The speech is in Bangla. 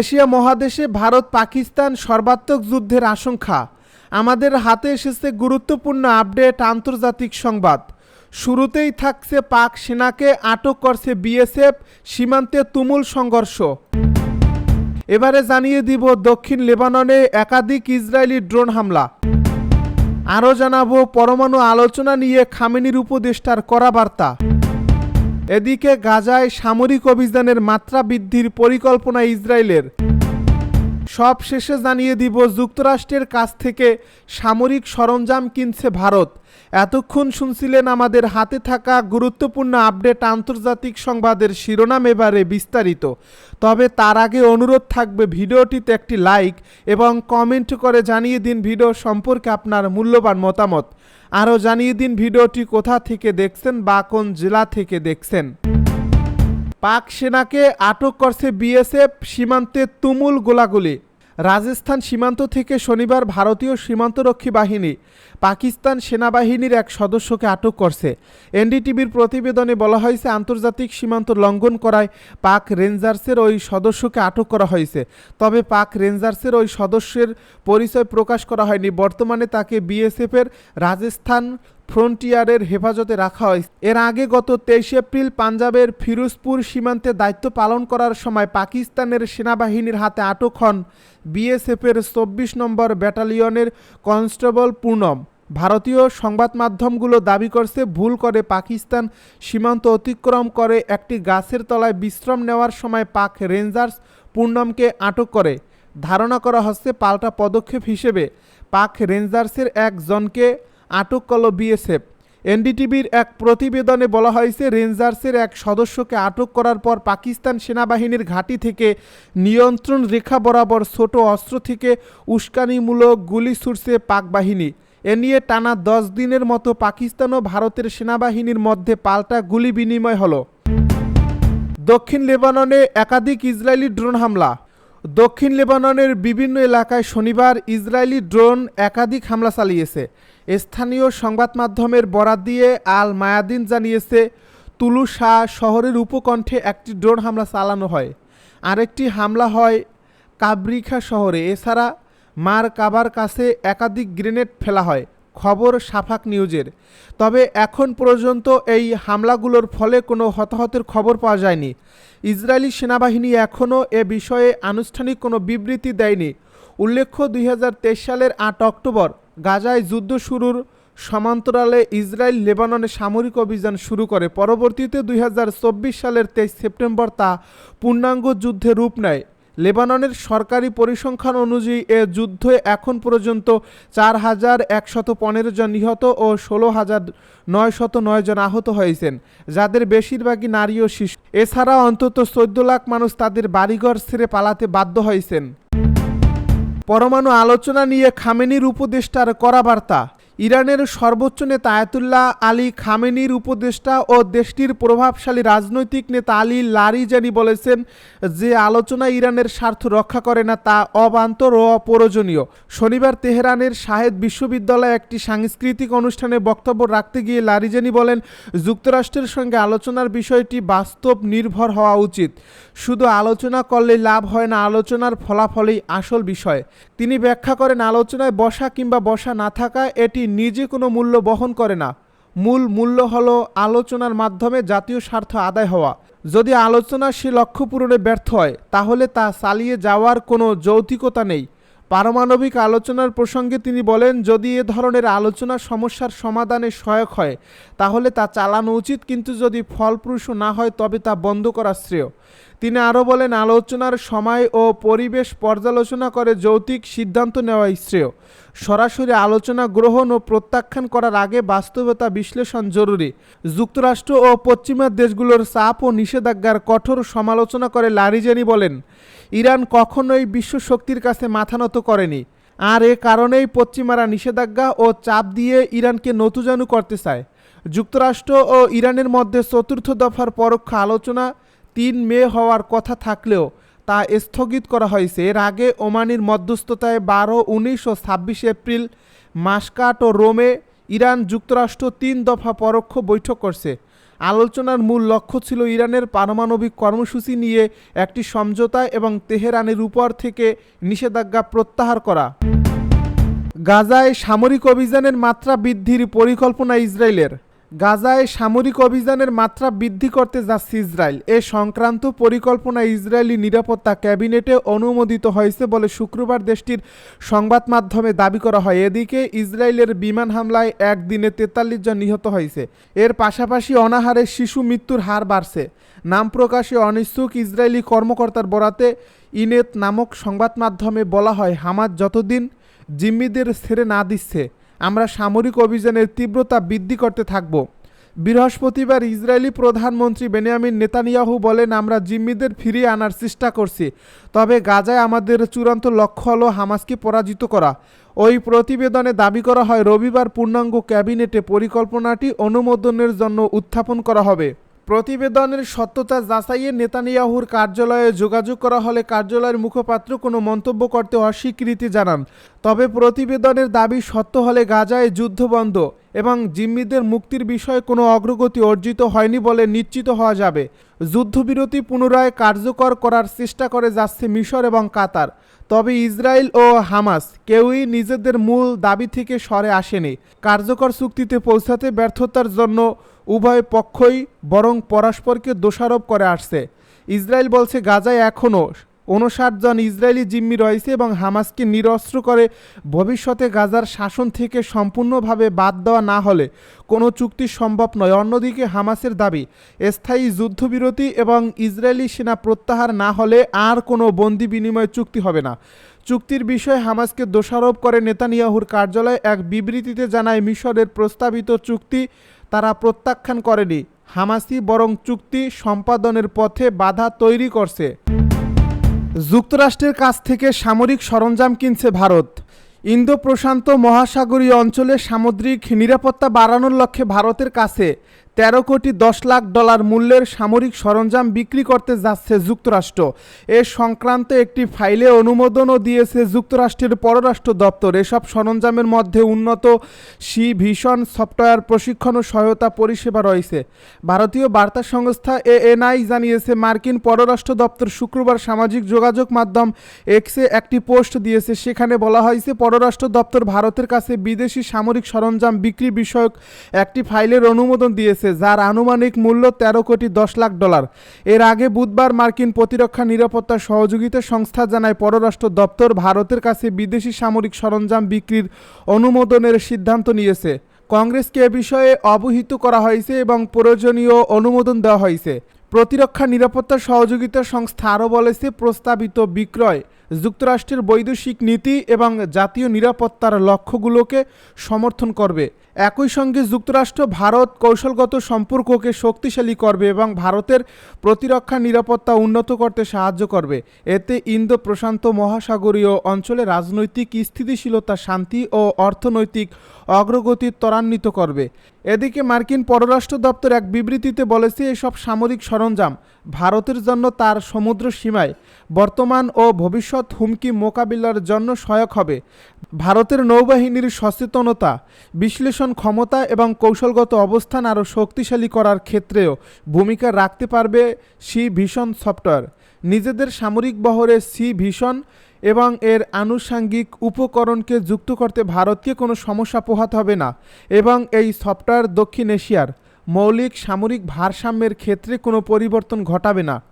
এশিয়া মহাদেশে ভারত পাকিস্তান সর্বাত্মক যুদ্ধের আশঙ্কা। আমাদের হাতে এসেছে গুরুত্বপূর্ণ আপডেট আন্তর্জাতিক সংবাদ। শুরুতেই থাকছে পাক সেনাকে আটক করছে বিএসএফ সীমান্তে তুমুল সংঘর্ষ। এবারে জানিয়ে দিব দক্ষিণ লেবাননে একাধিক ইসরায়েলি ড্রোন হামলা। আরও জানাব পরমাণু আলোচনা নিয়ে খামেনির উপদেষ্টার করা বার্তা। এদিকে গাজায় সামরিক অভিযানের মাত্রা বৃদ্ধির পরিকল্পনা ইসরায়েলের। সব শেষে জানিয়ে দিব যুক্তরাষ্ট্রের কাছ থেকে সামরিক সরঞ্জাম কিনছে ভারত। এতক্ষণ শুনছিলেন আমাদের হাতে থাকা গুরুত্বপূর্ণ আপডেট আন্তর্জাতিক সংবাদের শিরোনাম এবারে বিস্তারিত। তবে তার আগে অনুরোধ থাকবে ভিডিওটিতে একটি লাইক এবং কমেন্ট করে জানিয়ে দিন ভিডিও সম্পর্কে আপনার মূল্যবান মতামত। আরও জানিয়ে দিন ভিডিওটি কোথা থেকে দেখছেন বা কোন জেলা থেকে দেখছেন। পাক সেনাকে আটক করছে বিএসএফ সীমান্তে তুমুল গোলাগুলি। রাজস্থান সীমান্ত থেকে শনিবার ভারতীয় সীমান্তরক্ষী বাহিনী পাকিস্তান সেনাবাহিনীর এক সদস্যকে আটক করছে। এনডিটিভির প্রতিবেদনে বলা হয়েছে, আন্তর্জাতিক সীমান্ত লঙ্ঘন করায় পাক রেঞ্জার্সের ওই সদস্যকে আটক করা হয়েছে। তবে পাক রেঞ্জার্সের ওই সদস্যের পরিচয় প্রকাশ করা হয়নি। বর্তমানে তাকে বিএসএফের রাজস্থান ফ্রন্টিয়ারের হেফাজতে রাখা হয়। এর আগে গত তেইশে এপ্রিল পাঞ্জাবের ফিরোজপুর সীমান্তে দায়িত্ব পালন করার সময় পাকিস্তানের সেনাবাহিনীর হাতে আটক হন বিএসএফের চব্বিশ নম্বর ব্যাটালিয়নের কনস্টেবল পূর্ণম ভারতীয় সংবাদ মাধ্যমগুলো দাবি করছে ভুল করে পাকিস্তান সীমান্ত অতিক্রম করে একটি গাছের তলায় বিশ্রাম নেওয়ার সময় পাক রেঞ্জার্স পূর্ণমকে আটক করে। ধারণা করা হচ্ছে পাল্টা পদক্ষেপ হিসেবে পাক রেঞ্জার্সের একজনকে আটক করল বিএসএফ। এনডিটিভির এক প্রতিবেদনে বলা হয়েছে, রেঞ্জার্সের এক সদস্যকে আটক করার পর পাকিস্তান সেনাবাহিনীর ঘাঁটি থেকে নিয়ন্ত্রণ রেখা বরাবর ছোট অস্ত্র থেকে উস্কানিমূলক গুলি ছুটছে পাক বাহিনী। এ নিয়ে টানা দশ দিনের মতো পাকিস্তান ও ভারতের সেনাবাহিনীর মধ্যে পাল্টা গুলি বিনিময় হলো। দক্ষিণ লেবাননে একাধিক ইসরায়েলি ড্রোন হামলা। দক্ষিণ লেবাননের বিভিন্ন এলাকায় শনিবার ইসরায়েলি ড্রোন একাধিক হামলা চালিয়েছে। স্থানীয় সংবাদ মাধ্যমের বরাত দিয়ে আল মায়াদিন জানিয়েছে, তুলু শাহ শহরের উপকণ্ঠে একটি ড্রোন হামলা চালানো হয়। আরেকটি হামলা হয় কাবরিখা শহরে। এছাড়া মার কাবার কাছে একাধিক গ্রেনেড ফেলা হয়। খবর সাফাক নিউজের। তবে এখন পর্যন্ত এই হামলাগুলোর ফলে কোনো হতাহতের খবর পাওয়া যায়নি। ইসরায়েলি সেনাবাহিনী এখনও এ বিষয়ে আনুষ্ঠানিক কোনো বিবৃতি দেয়নি। উল্লেখ্য, দুই হাজার তেইশ সালের আট অক্টোবর গাজায় যুদ্ধ শুরুর সমান্তরালে ইসরায়েল লেবাননে সামরিক অভিযান শুরু করে। পরবর্তীতে দুই হাজার চব্বিশ সালের তেইশ সেপ্টেম্বর তা পূর্ণাঙ্গ যুদ্ধে রূপ নেয়। লেবাননের সরকারি পরিসংখ্যান অনুযায়ী এ যুদ্ধে এখন পর্যন্ত চার হাজার একশত পনেরো জন নিহত ও ষোলো হাজার নয়শত নয় জন আহত হয়েছেন, যাদের বেশিরভাগই নারী ও শিশু। এছাড়া অন্তত চোদ্দ লাখ মানুষ তাদের বাড়িঘর ছেড়ে পালাতে বাধ্য হয়েছেন। পরমাণু আলোচনা নিয়ে খামেনির উপদেষ্টার করা বার্তা ইরানের সর্বোচ্চ নেতা আয়াতুল্লাহ আলী খামেনির উপদেষ্টা ও দেশটির প্রভাবশালী রাজনৈতিক নেতা আলী লারিজানি বলেছেন যে আলোচনা ইরানের স্বার্থ রক্ষা করে না তা অবান্তর ও অপ্রয়োজনীয়। শনিবার তেহরানের শাহেদ বিশ্ববিদ্যালয়ে একটি সাংস্কৃতিক অনুষ্ঠানে বক্তব্য রাখতে গিয়ে লারিজানি বলেন, যুক্তরাষ্ট্রের সঙ্গে আলোচনার বিষয়টি বাস্তব নির্ভর হওয়া উচিত। শুধু আলোচনা করলে লাভ হয় না, আলোচনার ফলাফলই আসল বিষয়। তিনি ব্যাখ্যা করেন, আলোচনায় বসা কিংবা বসা না থাকা এটি নিজে কোনো মূল্য বহন করে না। মূল মূল্য হল আলোচনার মাধ্যমে জাতীয় স্বার্থ আদায় হওয়া। যদি আলোচনা সে লক্ষ্য পূরণে ব্যর্থ হয়, তাহলে তা চালিয়ে যাওয়ার কোনো যৌতিকতা নেই। পারমাণবিক আলোচনার প্রসঙ্গে তিনি বলেন, যদি এ ধরনের আলোচনা সমস্যার সমাধানে সহায়ক হয়, তাহলে তা চালানো উচিত, কিন্তু যদি ফলপ্রসূ না হয়, তবে তা বন্ধ করা শ্রেয়। তিনি আরও বলেন, আলোচনার সময় ও পরিবেশ পর্যালোচনা করে যৌতিক সিদ্ধান্ত নেওয়াই শ্রেয়। সরাসরি আলোচনা গ্রহণ ও প্রত্যাখ্যান করার আগে বাস্তবতা বিশ্লেষণ জরুরি। যুক্তরাষ্ট্র ও পশ্চিমা দেশগুলোর চাপ ও নিষেধাজ্ঞার কঠোর সমালোচনা করে লারিজানি বলেন ইরান কখনোই বিশ্ব শক্তির কাছে মাথা নত করেনি। আর এ কারণেই পশ্চিমারা নিষেধাজ্ঞা ও চাপ দিয়ে ইরানকে নতুজানু করতে চায়। যুক্তরাষ্ট্র ও ইরানের মধ্যে চতুর্থ দফার পরোক্ষ আলোচনা তিন মে হওয়ার কথা থাকলেও তা স্থগিত করা হয়েছে। এর আগে ওমানির মধ্যস্থতায় বারো, উনিশ ও ছাব্বিশে এপ্রিল মাস্কাট ও রোমে ইরান যুক্তরাষ্ট্র তিন দফা পরোক্ষ বৈঠক করছে। আলোচনার মূল লক্ষ্য ছিল ইরানের পারমাণবিক কর্মসূচি নিয়ে একটি সমঝোতা এবং তেহরানের উপর থেকে নিষেধাজ্ঞা প্রত্যাহার করা। গাজায় সামরিক অভিযানের মাত্রা বৃদ্ধির পরিকল্পনা ইসরায়েলের। গাজায় সামরিক অভিযানের মাত্রা বৃদ্ধি করতে যাচ্ছে ইসরায়েল। এ সংক্রান্ত পরিকল্পনা ইসরায়েলি নিরাপত্তা ক্যাবিনেটে অনুমোদিত হয়েছে বলে শুক্রবার দেশটির সংবাদ মাধ্যমে দাবি করা হয়। এদিকে ইসরায়েলের বিমান হামলায় একদিনে তেতাল্লিশ জন নিহত হয়েছে। এর পাশাপাশি অনাহারে শিশু মৃত্যুর হার বাড়ছে। নাম প্রকাশে অনিচ্ছুক ইসরায়েলি কর্মকর্তার বরাতে ইনেত নামক সংবাদ মাধ্যমে বলা হয় হামাজ যতদিন জিম্মিদের ছেড়ে না দিচ্ছে। আমরা সামরিক অভিযানের তীব্রতা বৃদ্ধি করতে থাকব। বৃহস্পতিবার ইসরায়েলি প্রধানমন্ত্রী বেনিয়ামিন নেতানিয়াহু বলেন, আমরা জিম্মিদের ফিরিয়ে আনার চেষ্টা করছি, তবে গাজায় আমাদের চূড়ান্ত লক্ষ্য হলো হামাসকে পরাজিত করা। ওই প্রতিবেদনে দাবি করা হয়, রবিবার পূর্ণাঙ্গ ক্যাবিনেটে পরিকল্পনাটি অনুমোদনের জন্য উত্থাপন করা হবে। প্রতিবেদনের সত্যতা যাচাইয়ে নেতানিয়াহুর কার্যালয়ে যোগাযোগ করা হলে কার্যালয়ের মুখপাত্র কোনো মন্তব্য করতে অস্বীকৃতি জানান। তবে প্রতিবেদনের দাবি সত্য হলে গাজায় যুদ্ধ বন্ধ এবং জিম্মিদের মুক্তির বিষয়ে কোনো অগ্রগতি অর্জিত হয়নি বলে নিশ্চিত হওয়া যাবে। যুদ্ধবিরতি পুনরায় কার্যকর করার চেষ্টা করে যাচ্ছে মিশর এবং কাতার। তবে ইসরায়েল ও হামাস কেউই নিজেদের মূল দাবি থেকে সরে আসেনি। কার্যকর চুক্তিতে পৌঁছাতে ব্যর্থতার জন্য উভয় পক্ষই বরং পরস্পরকে দোষারোপ করে আসছে। ইসরায়েল বলছে, গাজায় এখনও উনষাট জন ইসরায়েলি জিম্মি রয়েছে এবং হামাসকে নিরস্ত্র করে ভবিষ্যতে গাজার শাসন থেকে সম্পূর্ণভাবে বাদ দেওয়া না হলে কোনো চুক্তি সম্ভব নয়। অন্যদিকে হামাসের দাবি, স্থায়ী যুদ্ধবিরতি এবং ইসরায়েলি সেনা প্রত্যাহার না হলে আর কোনো বন্দি বিনিময় চুক্তি হবে না। চুক্তির বিষয়ে হামাসকে দোষারোপ করে নেতানিয়াহুর কার্যালয় এক বিবৃতিতে জানায়, মিশরের প্রস্তাবিত চুক্তি তারা প্রত্যাখ্যান করেনি। হামাসি বরং চুক্তি সম্পাদনের পথে বাধা তৈরি করছে। যুক্তরাষ্ট্রের কাছ থেকে সামরিক সরঞ্জাম কিনছে ভারত। ইন্দো প্রশান্ত মহাসাগরীয় অঞ্চলে সামুদ্রিক নিরাপত্তা বাড়ানোর লক্ষ্যে ভারতের কাছে তেরো কোটি দশ লাখ ডলার মূল্যের সামরিক সরঞ্জাম বিক্রি করতে যাচ্ছে যুক্তরাষ্ট্র। এ সংক্রান্ত একটি ফাইলে অনুমোদনও দিয়েছে যুক্তরাষ্ট্রের পররাষ্ট্র দপ্তর। এসব সরঞ্জামের মধ্যে উন্নত সি ভিশন সফটওয়্যার প্রশিক্ষণ ও সহায়তা পরিষেবা রয়েছে। ভারতীয় বার্তা সংস্থা এএনআই জানিয়েছে, মার্কিন পররাষ্ট্র দপ্তর শুক্রবার সামাজিক যোগাযোগ মাধ্যম এক্সে একটি পোস্ট দিয়েছে। সেখানে বলা হয়েছে, পররাষ্ট্র দপ্তর ভারতের কাছে বিদেশি সামরিক সরঞ্জাম বিক্রি বিষয়ক একটি ফাইলের অনুমোদন দিয়েছে। যার আনুমানিক মূল্য তেরো কোটি দশ লাখ ডলার। এর আগে বুধবার মার্কিন প্রতিরক্ষা নিরাপত্তা সহযোগিতা সংস্থা জানায়, পররাষ্ট্র দপ্তর ভারতের কাছে বিদেশি সামরিক সরঞ্জাম বিক্রির অনুমোদনের সিদ্ধান্ত নিয়েছে। কংগ্রেসকে এ বিষয়ে অবহিত করা হয়েছে এবং প্রয়োজনীয় অনুমোদন দেওয়া হয়েছে। প্রতিরক্ষা নিরাপত্তা সহযোগিতা সংস্থা আরও বলেছে, প্রস্তাবিত বিক্রয় যুক্তরাষ্ট্রের বৈদেশিক নীতি এবং জাতীয় নিরাপত্তার লক্ষ্যগুলোকে সমর্থন করবে। একই সঙ্গে যুক্তরাষ্ট্র ভারত কৌশলগত সম্পর্ককে শক্তিশালী করবে এবং ভারতের প্রতিরক্ষা নিরাপত্তা উন্নত করতে সাহায্য করবে। এতে ইন্দো প্রশান্ত মহাসাগরীয় অঞ্চলে রাজনৈতিক স্থিতিশীলতা, শান্তি ও অর্থনৈতিক অগ্রগতি ত্বরান্বিত করবে। এদিকে মার্কিন পররাষ্ট্র দপ্তর এক বিবৃতিতে বলেছে, এসব সামরিক সরঞ্জাম ভারতের জন্য তার সমুদ্র সীমায় বর্তমান ও ভবিষ্যৎ হুমকি মোকাবিলার জন্য সহায়ক হবে। ভারতের নৌবাহিনীর সচেতনতা, বিশ্লেষণ ক্ষমতা এবং কৌশলগত অবস্থান আরও শক্তিশালী করার ক্ষেত্রেও ভূমিকা রাখতে পারবে সি ভিশন সফটওয়্যার। নিজেদের সামরিক বহরে সি ভিশন এবং এর আনুষাঙ্গিক উপকরণকে যুক্ত করতে ভারতকে কোনো সমস্যা পোহাতে হবে না। এবং এই সফটওয়্যার দক্ষিণ এশিয়ার মৌলিক সামরিক ভারসাম্যের ক্ষেত্রে কোনো পরিবর্তন ঘটাবে না।